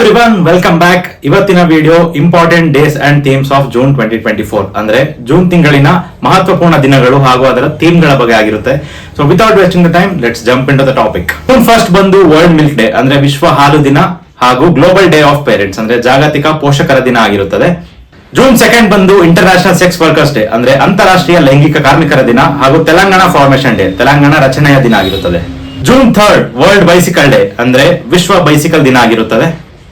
Everyone welcome back ಇವತ್ತಿನ video important days and themes of June twenty twenty four ಅಂದ್ರೆ June ತಿಂಗಳಿನ ಮಹತ್ವಪೂರ್ಣ ದಿನಗಳು ಹಾಗೂ ಅದರ ಥೀಮ್ಗಳ ಬಗ್ಗೆ ಆಗಿರುತ್ತೆ. So without wasting the time let's jump in the topic June first ಬಂದು ವರ್ಲ್ಡ್ ಮಿಲ್ಕ್ ಡೇ ಅಂದ್ರೆ ವಿಶ್ವ ಹಾಲು ದಿನ ಹಾಗೂ ಗ್ಲೋಬಲ್ ಡೇ ಆಫ್ ಪೇರೆಂಟ್ಸ್ ಅಂದ್ರೆ ಜಾಗತಿಕ ಪೋಷಕರ ದಿನ ಆಗಿರುತ್ತದೆ. ಜೂನ್ ಸೆಕೆಂಡ್ ಬಂದು ಇಂಟರ್ನ್ಯಾಷನಲ್ ಸೆಕ್ಸ್ ವರ್ಕರ್ಸ್ ಡೇ ಅಂದ್ರೆ ಅಂತಾರಾಷ್ಟ್ರೀಯ ಲೈಂಗಿಕ ಕಾರ್ಮಿಕರ ದಿನ ಹಾಗೂ ತೆಲಂಗಾಣ ಫಾರ್ಮೇಶನ್ ಡೇ ತೆಲಂಗಾಣ ರಚನೆಯ ದಿನ ಆಗಿರುತ್ತದೆ. June third world bicycle day ಅಂದ್ರೆ ವಿಶ್ವ ಬೈಸಿಕಲ್ ದಿನ ಆಗಿರುತ್ತದೆ.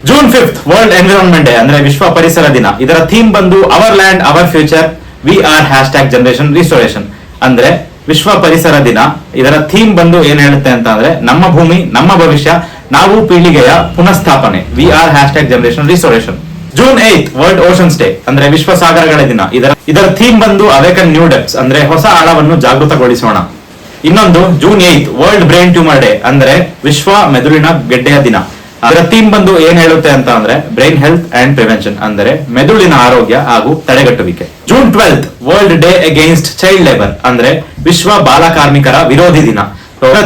June fifth world environment day ಅಂದ್ರೆ ವಿಶ್ವ ಪರಿಸರ ದಿನ. ಇದರ ಥೀಮ್ ಬಂದು our land our future we are hashtag generation restoration ಅಂದ್ರೆ ವಿಶ್ವ ಪರಿಸರ ದಿನ. ಇದರ ಥೀಮ್ ಬಂದು ಏನ್ ಹೇಳುತ್ತೆ ಅಂತ ಅಂದ್ರೆ, ನಮ್ಮ ಭೂಮಿ, ನಮ್ಮ ಭವಿಷ್ಯ, ನಾವು ಪೀಳಿಗೆಯ ಪುನಃಸ್ಥಾಪನೆ. We are hashtag generation restoration June eighth world oceans day ಅಂದ್ರೆ ವಿಶ್ವ ಸಾಗರಗಳ ದಿನ. ಇದರ ಇದರ ಥೀಮ್ ಬಂದು ಅವೇಕನ್ ನ್ಯೂ ಡೆಪ್ಸ್ ಅಂದ್ರೆ ಹೊಸ ಆಳವನ್ನು ಜಾಗೃತಗೊಳಿಸೋಣ. ಇನ್ನೊಂದು June eighth world brain tumour day ಅಂದ್ರೆ ವಿಶ್ವ ಮೆದುಳಿನ ಗೆಡ್ಡೆಯ ದಿನ. ಅದರ ಥೀಮ್ ಬಂದು ಏನ್ ಹೇಳುತ್ತೆ ಅಂತ ಅಂದ್ರೆ ಬ್ರೈನ್ ಹೆಲ್ತ್ ಅಂಡ್ ಪ್ರಿವೆನ್ಷನ್ ಅಂದ್ರೆ ಮೆದುಳಿನ ಆರೋಗ್ಯ ಹಾಗೂ ತಡೆಗಟ್ಟುವಿಕೆ. June twelfth world day against child labour ಅಂದ್ರೆ ವಿಶ್ವ ಬಾಲ ಕಾರ್ಮಿಕರ ವಿರೋಧಿ ದಿನ.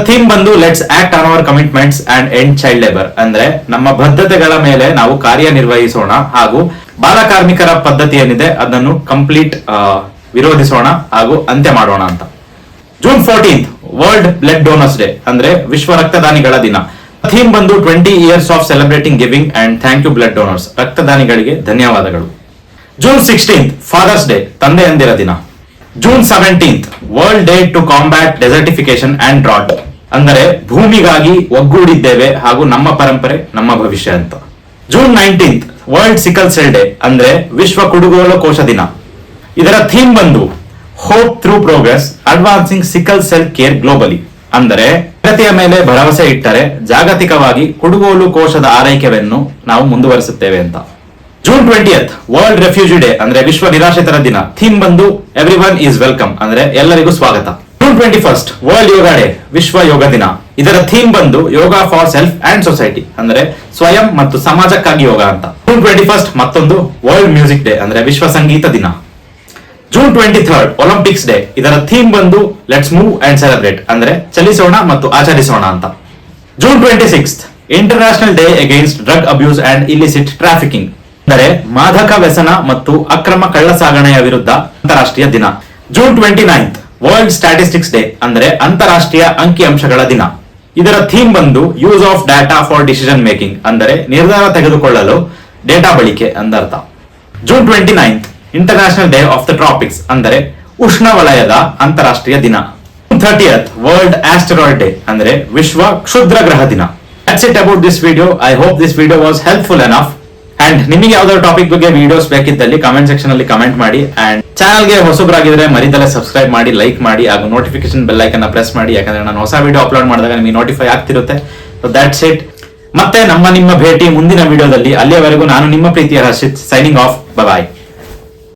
ಥೀಮ್ ಬಂದು let's act on our commitments and end child labour ಅಂದ್ರೆ ನಮ್ಮ ಬದ್ಧತೆಗಳ ಮೇಲೆ ನಾವು ಕಾರ್ಯನಿರ್ವಹಿಸೋಣ ಹಾಗೂ ಬಾಲ ಕಾರ್ಮಿಕರ ಪದ್ಧತಿ ಏನಿದೆ ಅದನ್ನು ಕಂಪ್ಲೀಟ್ ವಿರೋಧಿಸೋಣ ಹಾಗೂ ಅಂತ್ಯ ಮಾಡೋಣ ಅಂತ. June fourteenth world blood donors day ಅಂದ್ರೆ ವಿಶ್ವ ರಕ್ತದಾನಿಗಳ ದಿನ. ಥೀಮ್ ಬಂದು twenty years of celebrating giving and thank you blood donors. ರಕ್ತದಾನಿಗಳಿಗೆ ಧನ್ಯವಾದಗಳು. ಜೂನ್ ಸಿಕ್ಸ್ಟೀನ್ತ್ ಫಾದರ್ಸ್ ಡೇ ತಂದೆಯಂದಿರ ದಿನ. June seventeenth world day to combat desertification and drought ಅಂದರೆ ಭೂಮಿಗಾಗಿ ಒಗ್ಗೂಡಿದ್ದೇವೆ ಹಾಗೂ ನಮ್ಮ ಪರಂಪರೆ, ನಮ್ಮ ಭವಿಷ್ಯ ಅಂತ. June nineteenth world sickle cell day ಅಂದ್ರೆ ವಿಶ್ವ ಕುಡುಗೋಲು ಕೋಶ ದಿನ. ಇದರ ಥೀಮ್ ಬಂದು hope through progress advancing sickle cell care globally ಅಂದರೆ ಪ್ರಗತಿಯ ಮೇಲೆ ಭರವಸೆ ಇಟ್ಟರೆ ಜಾಗತಿಕವಾಗಿ ಕುಡುಗೋಲು ಕೋಶದ ಆರೈಕೆಯನ್ನು ನಾವು ಮುಂದುವರಿಸುತ್ತೇವೆ ಅಂತ. June twentieth world refugee day ಅಂದ್ರೆ ವಿಶ್ವ ನಿರಾಶ್ರಿತರ ದಿನ. ಥೀಮ್ ಬಂದು ಎವ್ರಿ ಒನ್ ಈಸ್ ವೆಲ್ಕಮ್ ಅಂದ್ರೆ ಎಲ್ಲರಿಗೂ ಸ್ವಾಗತ. June twenty first world yoga day ವಿಶ್ವ ಯೋಗ ದಿನ. ಇದರ ಥೀಮ್ ಬಂದು yoga for self and society ಅಂದ್ರೆ ಸ್ವಯಂ ಮತ್ತು ಸಮಾಜಕ್ಕಾಗಿ ಯೋಗ ಅಂತ. ಜೂನ್ ಟ್ವೆಂಟಿ ಫಸ್ಟ್ ಮತ್ತೊಂದು ವರ್ಲ್ಡ್ ಮ್ಯೂಸಿಕ್ ಡೇ ಅಂದ್ರೆ ವಿಶ್ವ ಸಂಗೀತ ದಿನ. June twenty third Olympics day ಇದರ ಥೀಮ್ ಬಂದು ಲೆಟ್ಸ್ ಮೂವ್ ಅಂಡ್ ಸೆಲೆಬ್ರೇಟ್ ಅಂದ್ರೆ ಚಲಿಸೋಣ ಮತ್ತು ಆಚರಿಸೋಣ ಅಂತ. June twenty six international day against drug abuse and illicit trafficking ಅಂದರೆ ಮಾದಕ ವ್ಯಸನ ಮತ್ತು ಅಕ್ರಮ ಕಳ್ಳಸಾಗಣೆಯ ವಿರುದ್ಧ ಅಂತಾರಾಷ್ಟ್ರೀಯ ದಿನ. June twenty ninth world statistics day ಅಂದ್ರೆ ಅಂತಾರಾಷ್ಟ್ರೀಯ ಅಂಕಿಅಂಶಗಳ ದಿನ. ಇದರ ಥೀಮ್ ಬಂದು use of data for decision making ಅಂದರೆ ನಿರ್ಧಾರ ತೆಗೆದುಕೊಳ್ಳಲು ಡೇಟಾ ಬಳಿಕೆ ಅಂದರ್ಥ. June twenty ninth international day of the tropics ಅಂದರೆ ಉಷ್ಣವಲಯದ ಅಂತಾರಾಷ್ಟ್ರೀಯ ದಿನ. ಥರ್ಟಿಯತ್ ವರ್ಲ್ಡ್ ಆಸ್ಟರಾಯ್ಡ್ ಡೇ ಅಂದ್ರೆ ವಿಶ್ವ ಕ್ಷುದ್ರ ಗ್ರಹ ದಿನ. That's it about this video I hope this video was helpful enough and ನಿಮಗೆ ಯಾವ್ದಾದ್ರು ಟಾಪಿಕ್ ಬಗ್ಗೆ ವಿಡಿಯೋಸ್ ಬೇಕಿದ್ದಲ್ಲಿ ಕಮೆಂಟ್ ಸೆಕ್ಷನ್ ಅಲ್ಲಿ ಕಮೆಂಟ್ ಮಾಡಿ. ಅಂಡ್ ಚಾನಲ್ಗೆ ಹೊಸಬರಾಗಿದ್ರೆ ಮರಿದಲ್ಲೇ ಸಬ್ಸ್ಕ್ರೈಬ್ ಮಾಡಿ ಲೈಕ್ ಮಾಡಿ, ಹಾಗೂ ನೋಟಿಫಿಕೇಶನ್ ಬೆಲ್ ಐಕನ್ ಪ್ರೆಸ್ ಮಾಡಿ. ಯಾಕಂದ್ರೆ ನಾನು ಹೊಸ ವಿಡಿಯೋ ಅಪ್ಲೋಡ್ ಮಾಡಿದಾಗ ನಿಮಗೆ ನೋಟಿಫೈ ಆಗ್ತಿರುತ್ತೆ. ದಟ್ಸ್ ಇಟ್ ಮತ್ತೆ ನಮ್ಮ ನಿಮ್ಮ ಭೇಟಿ ಮುಂದಿನ ವಿಡಿಯೋದಲ್ಲಿ ಅಲ್ಲಿಯವರೆಗೂ ನಾನು ನಿಮ್ಮ ಪ್ರೀತಿಯ ಹರ್ಷಿತ್ ಸೈನಿಂಗ್ ಆಫ್ ಬಾಯ್